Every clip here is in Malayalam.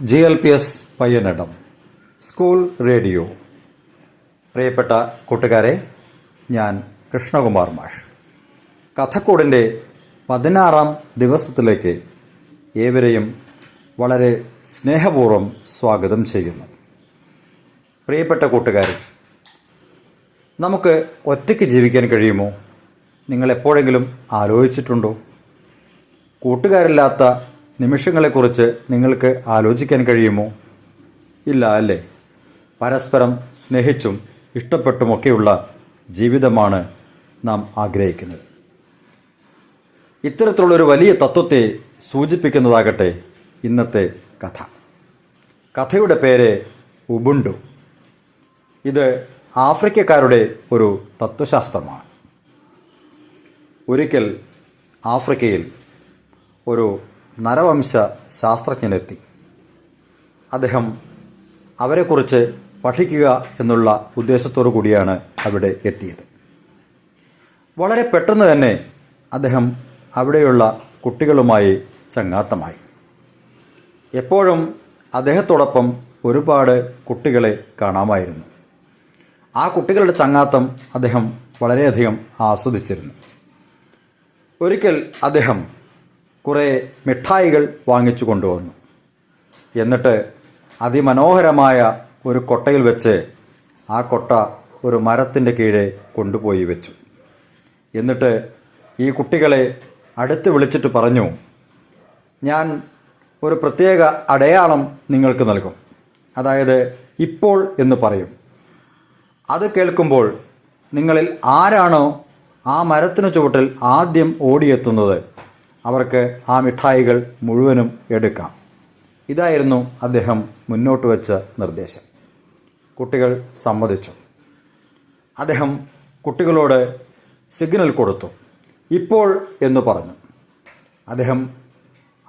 G L P S Payyanadam school radio. പ്രിയപ്പെട്ട കൂട്ടുകാരെ ഞാൻ കൃഷ്ണകുമാർ മാഷ്. കഥക്കൂടിന്റെ പതിനാറാം ദിവസത്തിലേക്ക് ഏവരെയും വളരെ സ്നേഹപൂർവം സ്വാഗതം ചെയ്യുന്നു. പ്രിയപ്പെട്ട കൂട്ടുകാരെ നമുക്ക് ഒറ്റയ്ക്ക് ജീവിക്കാൻ കഴിയുമോ? നിങ്ങൾ എപ്പോഴെങ്കിലും ആലോചിച്ചിട്ടുണ്ടോ? കൂട്ടുകാരില്ലാത്ത നിമിഷങ്ങളെക്കുറിച്ച് നിങ്ങൾക്ക് ആലോചിക്കാൻ കഴിയുമോ? ഇല്ല അല്ലേ? പരസ്പരം സ്നേഹിച്ചും ഇഷ്ടപ്പെട്ടുമൊക്കെയുള്ള ജീവിതമാണ് നാം ആഗ്രഹിക്കുന്നത്. ഇത്തരത്തിലുള്ളൊരു വലിയ തത്വത്തെ സൂചിപ്പിക്കുന്നതാകട്ടെ ഇന്നത്തെ കഥ. കഥയുടെ പേര് ഉബുണ്ടു. ഇത് ആഫ്രിക്കക്കാരുടെ ഒരു തത്വശാസ്ത്രമാണ്. ഒരിക്കൽ ആഫ്രിക്കയിൽ ഒരു നരവംശ ശാസ്ത്രജ്ഞനെത്തി. അദ്ദേഹം അവരെക്കുറിച്ച് പഠിക്കുക എന്നുള്ള ഉദ്ദേശത്തോടു കൂടിയാണ് അവിടെ എത്തിയത്. വളരെ പെട്ടെന്ന് തന്നെ അദ്ദേഹം അവിടെയുള്ള കുട്ടികളുമായി ചങ്ങാത്തമായി. എപ്പോഴും അദ്ദേഹത്തോടൊപ്പം ഒരുപാട് കുട്ടികളെ കാണാമായിരുന്നു. ആ കുട്ടികളുടെ ചങ്ങാത്തം അദ്ദേഹം വളരെയധികം ആസ്വദിച്ചിരുന്നു. ഒരിക്കൽ അദ്ദേഹം കുറേ മിഠായികൾ വാങ്ങിച്ചു കൊണ്ടുവന്നു. എന്നിട്ട് അതിമനോഹരമായ ഒരു കൊട്ടയിൽ വെച്ച് ആ കൊട്ട ഒരു മരത്തിന്റെ കീഴെ കൊണ്ടുപോയി വെച്ചു. എന്നിട്ട് ഈ കുട്ടികളെ അടുത്ത് വിളിച്ചിട്ട് പറഞ്ഞു ഞാൻ ഒരു പ്രത്യേക അടയാളം നിങ്ങൾക്ക് നൽകും. അതായത് ഇപ്പോൾ എന്ന് പറയും. അത് കേൾക്കുമ്പോൾ നിങ്ങളിൽ ആരാണോ ആ മരത്തിന് ചുവട്ടിൽ ആദ്യം ഓടിയെത്തുന്നത് അവർക്ക് ആ മിഠായികൾ മുഴുവനും എടുക്കാം. ഇതായിരുന്നു അദ്ദേഹം മുന്നോട്ട് വെച്ച നിർദ്ദേശം. കുട്ടികൾ സമ്മതിച്ചു. അദ്ദേഹം കുട്ടികളോട് സിഗ്നൽ കൊടുത്തു. ഇപ്പോൾ എന്ന് പറഞ്ഞു. അദ്ദേഹം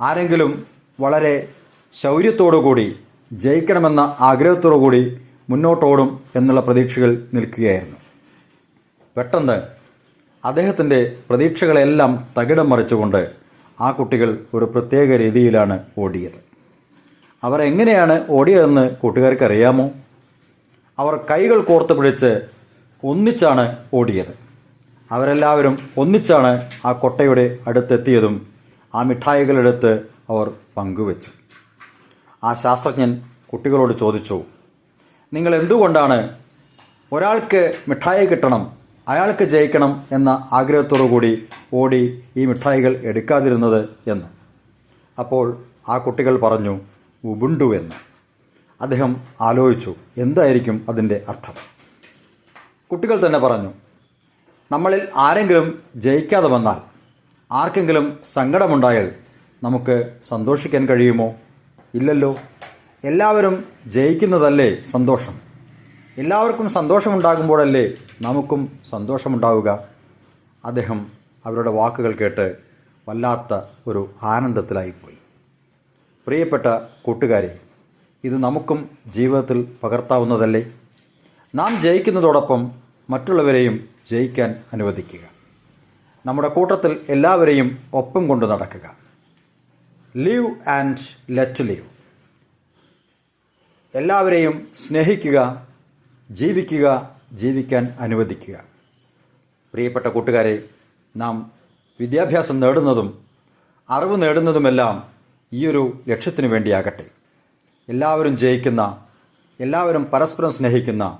ആരെങ്കിലും വളരെ ശൗര്യത്തോടുകൂടി ജയിക്കണമെന്ന ആഗ്രഹത്തോടുകൂടി മുന്നോട്ടോടും എന്നുള്ള പ്രതീക്ഷകൾ നിൽക്കുകയായിരുന്നു. പെട്ടെന്ന് അദ്ദേഹത്തിന്റെ പ്രതീക്ഷകളെല്ലാം തകിടം മറിച്ചുകൊണ്ട് ആ കുട്ടികൾ ഒരു പ്രത്യേക രീതിയിലാണ് ഓടിയത്. അവർ എങ്ങനെയാണ് ഓടിയതെന്ന് കൂട്ടുകാർക്ക് അറിയാമോ അവർ കൈകൾ കോർത്ത് പിടിച്ച് ഒന്നിച്ചാണ് ഓടിയത്. അവരെല്ലാവരും ഒന്നിച്ചാണ് ആ കൊട്ടയുടെ അടുത്തെത്തിയതും ആ മിഠായികളെടുത്ത് അവർ പങ്കുവച്ചു. ആ ശാസ്ത്രജ്ഞൻ കുട്ടികളോട് ചോദിച്ചു നിങ്ങൾ എന്തുകൊണ്ടാണ് ഒരാൾക്ക് മിഠായി കിട്ടണം അയാൾക്ക് ജയിക്കണം എന്ന ആഗ്രഹത്തോടു കൂടി ഓടി ഈ മിഠായികൾ എടുക്കാതിരുന്നത് എന്ന്. അപ്പോൾ ആ കുട്ടികൾ പറഞ്ഞു ഉബുണ്ടു എന്ന്. അദ്ദേഹം ആലോചിച്ചു എന്തായിരിക്കും അതിന്റെ അർത്ഥം. കുട്ടികൾ തന്നെ പറഞ്ഞു നമ്മളിൽ ആരെങ്കിലും ജയിക്കാതെ വന്നാൽ ആർക്കെങ്കിലും സങ്കടമുണ്ടായാൽ നമുക്ക് സന്തോഷിക്കാൻ കഴിയുമോ? ഇല്ലല്ലോ. എല്ലാവരും ജയിക്കുന്നതല്ലേ സന്തോഷം. എല്ലാവർക്കും സന്തോഷമുണ്ടാകുമ്പോഴല്ലേ നമുക്കും സന്തോഷമുണ്ടാവുക. അദ്ദേഹം അവരുടെ വാക്കുകൾ കേട്ട് വല്ലാത്ത ഒരു ആനന്ദത്തിലായിപ്പോയി. പ്രിയപ്പെട്ട കൂട്ടുകാരെ ഇത് നമുക്കും ജീവിതത്തിൽ പകർത്താവുന്നതല്ലേ? നാം ജയിക്കുന്നതോടൊപ്പം മറ്റുള്ളവരെയും ജയിക്കാൻ അനുവദിക്കുക. നമ്മുടെ കൂട്ടത്തിൽ എല്ലാവരെയും ഒപ്പം കൊണ്ട് നടക്കുക. Live and let live. എല്ലാവരെയും സ്നേഹിക്കുക ജീവിക്കുക ജീവിക്കാൻ അനുവദിക്കുക. പ്രിയപ്പെട്ട കൂട്ടുകാരെ നാം വിദ്യാഭ്യാസം നേടുന്നതും അറിവ് നേടുന്നതുമെല്ലാം ഈയൊരു ലക്ഷ്യത്തിനു വേണ്ടിയാകട്ടെ. എല്ലാവരും ജയിക്കുന്ന എല്ലാവരും പരസ്പരം സ്നേഹിക്കുന്ന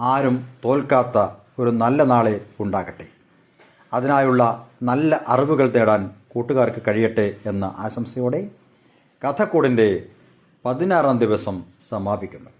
ആരും തോൽക്കാത്ത ഒരു നല്ല നാളെ ഉണ്ടാകട്ടെ. അതിനായുള്ള നല്ല അറിവുകൾ തേടാൻ കൂട്ടുകാർക്ക് കഴിയട്ടെ എന്ന ആശംസയോടെ കഥക്കൂടിന്റെ പതിനാറാം ദിവസം സമാപിക്കുന്നു.